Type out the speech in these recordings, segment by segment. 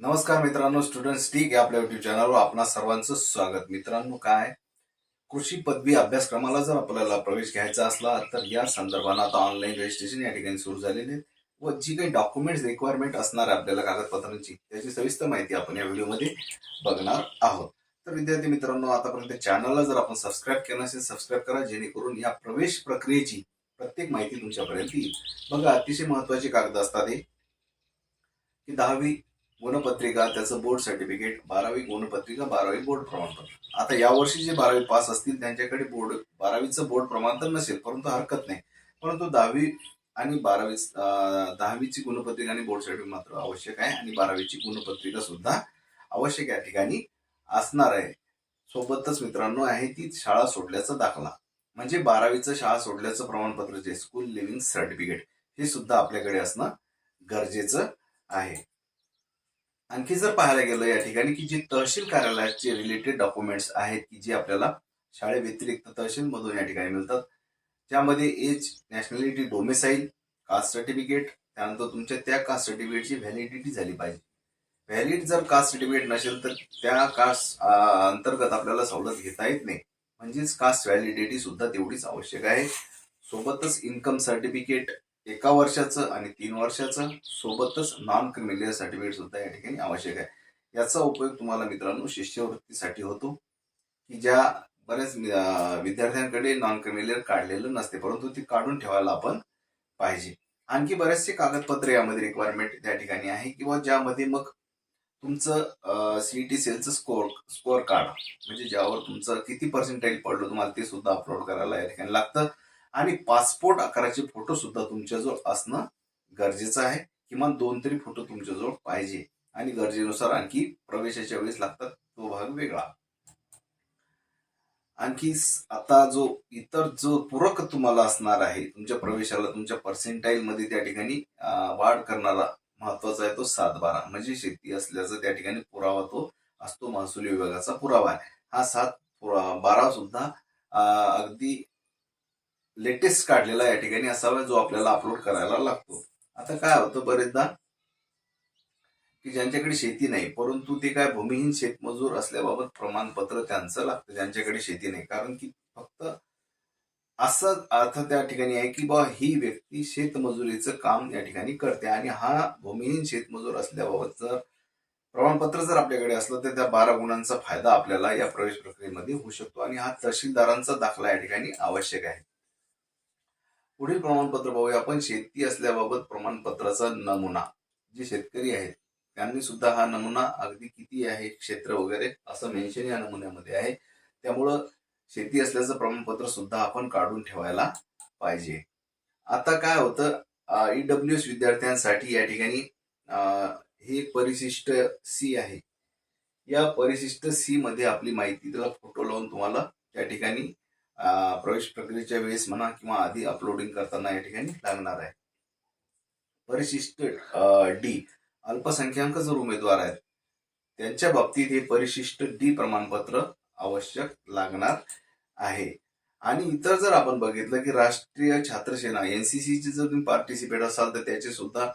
नमस्कार मित्रांनो स्टुडंट ठीक या आपल्या युट्यूब चॅनलवर आपणा सर्वांचं स्वागत. मित्रांनो काय? कृषी पदवी अभ्यासक्रमाला जर आपल्याला प्रवेश घ्यायचा असला तर या संदर्भानं आता ऑनलाईन रजिस्ट्रेशन या ठिकाणी सुरू झालेले व जी काही डॉक्युमेंट्स रिक्वायरमेंट असणार आहे आपल्याला कागदपत्रांची त्याची सविस्तर माहिती आपण या व्हिडिओमध्ये बघणार आहोत. तर विद्यार्थी मित्रांनो आतापर्यंत चॅनलला जर आपण सबस्क्राईब केलं असेल सबस्क्राईब करा जेणेकरून या प्रवेश प्रक्रियेची प्रत्येक माहिती तुमच्यापर्यंत येईल. बघा अतिशय महत्वाची कागद असतात हे. की दहावी गुणपत्रिका त्याचं बोर्ड सर्टिफिकेट बारावी गुणपत्रिका बारावी बोर्ड प्रमाणपत्र. आता यावर्षी जे बारावी पास असतील त्यांच्याकडे बोर्ड बारावीचं बोर्ड प्रमाणपत्र नसेल परंतु हरकत नाही. परंतु दहावी आणि बारावी दहावीची गुणपत्रिका आणि बोर्ड सर्टिफिकेट मात्र आवश्यक आहे आणि बारावीची गुणपत्रिका सुद्धा आवश्यक या ठिकाणी असणार आहे. सोबतच मित्रांनो आहे ती शाळा सोडल्याचा दाखला. म्हणजे बारावीचं शाळा सोडल्याचं प्रमाणपत्र जे स्कूल लिव्हिंग सर्टिफिकेट हे सुद्धा आपल्याकडे असणं गरजेचं आहे. आणखी जर पाहायला गेलं या ठिकाणी की जे तहसील कार्यालयाचे रिलेटेड डॉक्युमेंट्स आहेत की जे आपल्याला शाळेव्यतिरिक्त तहसील मधून या ठिकाणी मिळतात ज्यामध्ये age nationality domicile caste certificate त्यानंतर तुमच्या त्या कास्ट सर्टिफिकेटची व्हॅलिडिटी झाली पाहिजे. व्हॅलिड जर कास्ट सर्टिफिकेट नसेल तर त्या कास्ट अंतर्गत आपल्याला सवलत घेता येत नाही. म्हणजेच कास्ट व्हॅलिडिटी सुद्धा तेवढीच आवश्यक आहे. सोबतच इन्कम सर्टिफिकेट एका वर्षाचं आणि तीन वर्षाचं सोबतच नॉन क्रिमिनल सर्टिफिकेट सुद्धा या ठिकाणी आवश्यक आहे. याचा उपयोग तुम्हाला मित्रांनो शिष्यवृत्तीसाठी होतो की ज्या बऱ्याच विद्यार्थ्यांकडे नॉन क्रिमिनल काढलेलं नसते परंतु ती काढून ठेवायला आपण पाहिजे. आणखी बरेचसे कागदपत्र यामध्ये रिक्वायरमेंट त्या ठिकाणी आहे किंवा ज्यामध्ये मग तुमचं सीईटी सेलचं स्कोअर स्कोअर कार्ड म्हणजे ज्यावर तुमचं किती पर्सेंटेज पडलं तुम्हाला ते सुद्धा अपलोड करायला या ठिकाणी लागतं. आणि पासपोर्ट आकाराचे फोटो सुद्धा तुमच्याजवळ असणं गरजेचं आहे. किमान दोन तरी फोटो तुमच्याजवळ पाहिजे. आणि गरजेनुसार आणखी प्रवेशाच्या वेळेस लागतात तो भाग वेगळा. आणखी आता जो इतर जो पूरक तुम्हाला असणार आहे तुमच्या प्रवेशाला तुमच्या पर्सेंटाईल मध्ये त्या ठिकाणी वाढ करणारा महत्त्वाचा आहे तो सात बारा म्हणजे शेती असल्याचा त्या ठिकाणी पुरावा तो असतो महसुली विभागाचा पुरावा आहे. हा सात पुरा- बारा सुद्धा अगदी लेटेस्ट काढलेला या ठिकाणी असावा जो आपल्याला अपलोड करायला लागतो. आता काय होतं बरेचदा की ज्यांच्याकडे शेती नाही परंतु ते काय भूमिहीन शेतमजूर असल्याबाबत प्रमाणपत्र त्यांचं लागतं ज्यांच्याकडे शेती नाही. कारण की फक्त असं अर्थ त्या ठिकाणी आहे की बा ही व्यक्ती शेतमजुरीचं काम या ठिकाणी करते आणि हा भूमिहीन शेतमजूर असल्याबाबत जर प्रमाणपत्र जर आपल्याकडे असलं तर त्या बारा गुणांचा फायदा आपल्याला या प्रवेश प्रक्रियेमध्ये होऊ शकतो. आणि हा तहसीलदारांचा दाखला या ठिकाणी आवश्यक आहे. पुढील प्रमाणपत्र पाहूया आपण शेती असल्याबाबत प्रमाणपत्राचा नमुना. जे शेतकरी आहेत त्यांनी सुद्धा हा नमुना अगदी किती आहे क्षेत्र वगैरे असं मेन्शन या नमुन्यामध्ये आहे. त्यामुळं शेती असल्याचं प्रमाणपत्र सुद्धा आपण काढून ठेवायला पाहिजे. आता काय होतं ईडब्ल्यू एस विद्यार्थ्यांसाठी या ठिकाणी हे एक परिशिष्ट सी आहे. या परिशिष्ट सी मध्ये आपली माहिती त्याला फोटो लावून तुम्हाला त्या ठिकाणी प्रवेश प्रक्रियेच्या वेळेस म्हणा किंवा आधी अपलोडिंग करताना या ठिकाणी लागणार आहे. परिशिष्ट डी अल्पसंख्याक जर उमेदवार आहेत त्यांच्या बाबतीत हे परिशिष्ट डी प्रमाणपत्र आवश्यक लागणार आहे. आणि इतर जर आपण बघितलं की राष्ट्रीय छात्र सेना एनसीसीचे जर तुम्ही पार्टिसिपेट असाल तर त्याचे सुद्धा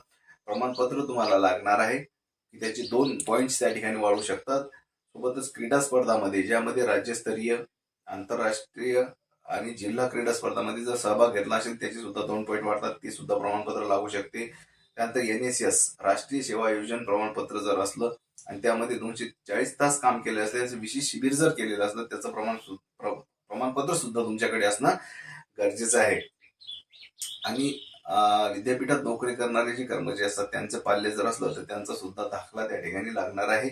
प्रमाणपत्र तुम्हाला लागणार आहे. की त्याचे दोन पॉइंट्स त्या ठिकाणी वाढू शकतात. सोबतच क्रीडा स्पर्धामध्ये ज्यामध्ये राज्यस्तरीय आंतरराष्ट्रीय आणि जिल्हा क्रीडा स्पर्धामध्ये जर सहभाग घेतला असेल त्याची सुद्धा दोन पॉईंट वाढतात ते सुद्धा प्रमाणपत्र लागू शकते. त्यानंतर एन एस एस राष्ट्रीय सेवा आयोजन प्रमाणपत्र जर असलं आणि त्यामध्ये दोनशे चाळीस तास काम केले असल्याचं विशेष शिबिर जर केलेलं असलं त्याचं प्रमाण सु- प्र- प्रमाणपत्र सुद्धा तुमच्याकडे असणं गरजेचं आहे. आणि विद्यापीठात नोकरी करणारे जे कर्मचारी असतात त्यांचं पाल्य जर असलं तर त्यांचा सुद्धा दाखला त्या ठिकाणी लागणार आहे.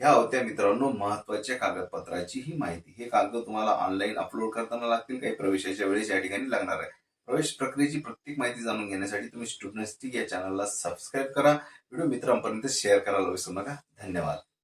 ह्या होत्या मित्रांनो महत्त्वाच्या कागदपत्राची ही माहिती. हे कागद तुम्हाला ऑनलाईन अपलोड करताना लागतील काही प्रवेशाच्या वेळेस या ठिकाणी लागणार आहे. प्रवेश प्रक्रियेची प्रत्येक माहिती जाणून घेण्यासाठी तुम्ही स्टुडंट या चॅनलला सबस्क्राईब करा. व्हिडिओ मित्रांपर्यंत शेअर करायला विसरू नका. धन्यवाद.